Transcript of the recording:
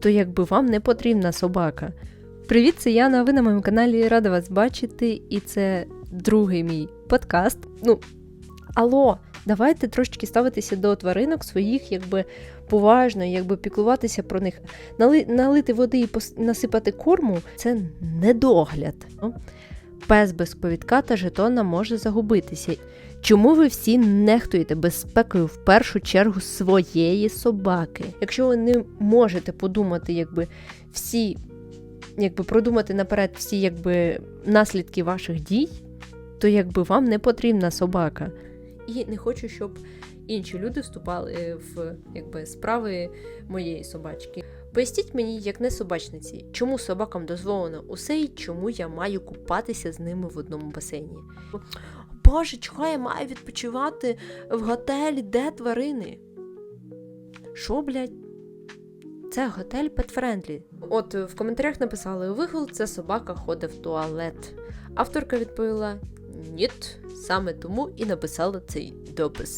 то якби вам не потрібна собака. Привіт, це Яна. Ви на моєму каналі рада вас бачити, і це другий мій подкаст. Ну, алло, давайте трошечки ставитися до тваринок своїх, якби поважно, якби піклуватися про них. Нали, налити води і насипати корму це недогляд. Пес без повідка та жетона може загубитися. Чому ви всі нехтуєте безпекою в першу чергу своєї собаки? Якщо ви не можете подумати, якби всі, якби продумати наперед всі якби наслідки ваших дій, то якби вам не потрібна собака. І не хочу, щоб інші люди вступали в якби справи моєї собачки. Поясніть мені, як не собачниці, чому собакам дозволено усе і чому я маю купатися з ними в одному басейні. Боже, чого я маю відпочивати в готелі, де тварини? Що, блядь? Це готель Pet-Friendly. От в коментарях написали: вигул це собака ходить в туалет. Авторка відповіла: Ніт, саме тому і написала цей допис.